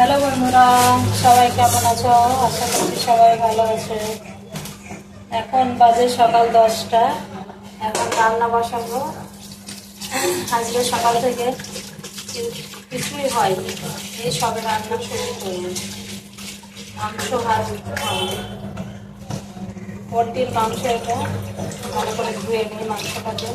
Hello বন্ধুরা, সবাই কেমন আছো? আশা করছি সবাই ভালো আছে। এখন বাজে সকাল দশটা। এখন রান্না বসাবো। আজকে সকাল থেকে কিছুই হয়নি। এই সবে রান্না শুরু করলাম মাংস ভাত পোলট্রির মাংস এটা। ভালো করে ধুয়ে নিই মাংসটাকে।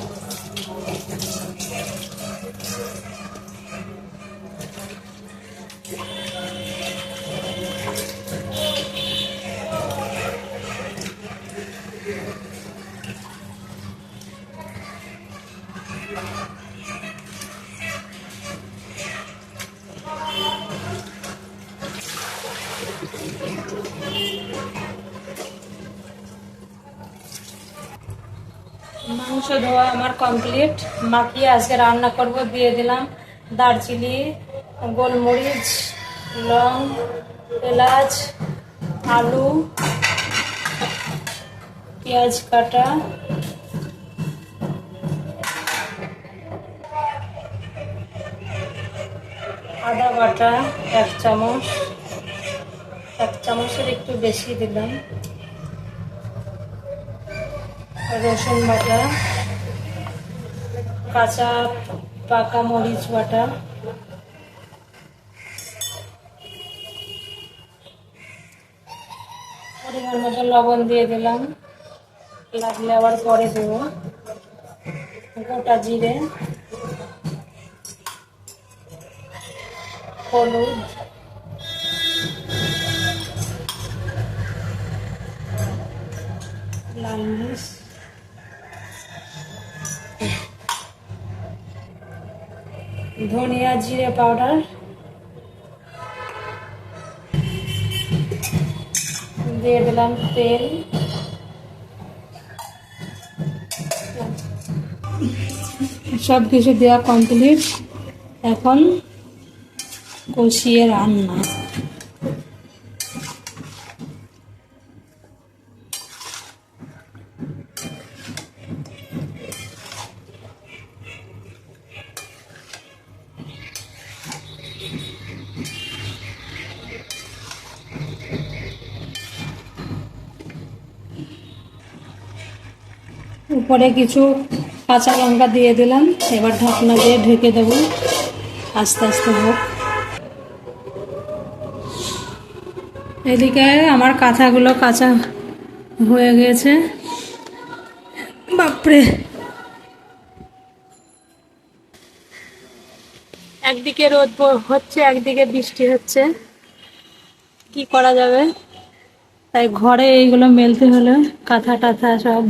মাংস ধোয়া আমার কমপ্লিট। মাখিয়ে আজকে রান্না করব, দিয়ে দিলাম দারচিনি, গোলমরিচ, লং, এলাচ, আলু, পেঁয়াজ কাটা বাটা এক চামচ, এক চামচের একটু বেশি দিলাম। রসুন বাটা, কাঁচা পাকা মরিচ বাটা। পরিমাণ মতো লবণ দিয়ে দিলাম। লাগলে আবার পরে দেব। গোটা জিরে। হলুদ। লাল মির্চ। ধনিয়া জিরে পাউডার। দিয়ে দিলাম তেল। সব কিছু দেওয়া কমপ্লিট এখন কষিয়ে রান্না। উপরে কিছু কাঁচা লঙ্কা দিয়ে দিলাম। এবার ঢাকনা দিয়ে ঢেকে দেব। আস্তে আস্তে হোক। এদিকে আমার কাঁথাগুলো কাঁচা হয়ে গেছে। বাপরে। একদিকে রোদ হচ্ছে, একদিকে বৃষ্টি হচ্ছে। কি করা যাবে? তাই ঘরে এইগুলো মেলতে হলে কাঁথা টাথা সব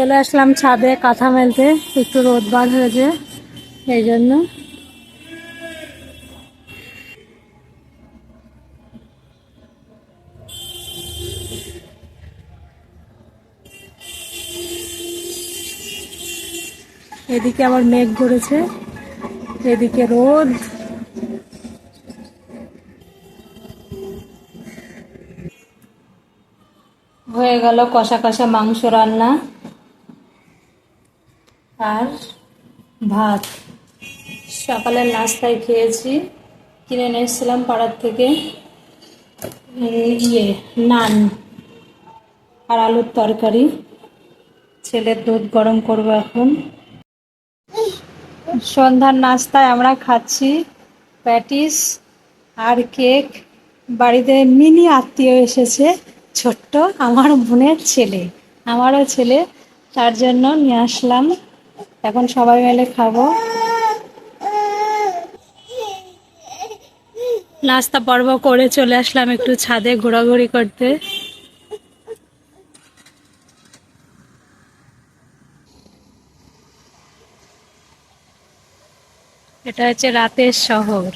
চলে আসলাম ছাদে কাঁথা মেলতে, একটু রোদ বার হয়েছে, এই জন্য। এদিকে আবার মেঘ করেছে এদিকে রোদ। হয়ে গেল কষা কষা মাংস রান্না। আর ভাত। সকালের নাস্তায় খেয়েছি। কিনে এসেছিলাম পাড়ার থেকে। ইয়ে নান আর আলুর তরকারি। ছেলের দুধ গরম করব এখন। সন্ধ্যার নাস্তায় আমরা খাচ্ছি প্যাটিস আর কেক। বাড়িতে মিনি আত্মীয় এসেছে, ছোট্ট আমার বোনের ছেলে। আমারও ছেলে, তার জন্য নিয়ে আসলাম। এখন সবাই মিলে খাব। নাস্তা পর্ব করে চলে আসলাম একটু ছাদে ঘোরাঘুরি করতে। এটা হচ্ছে রাতের শহর।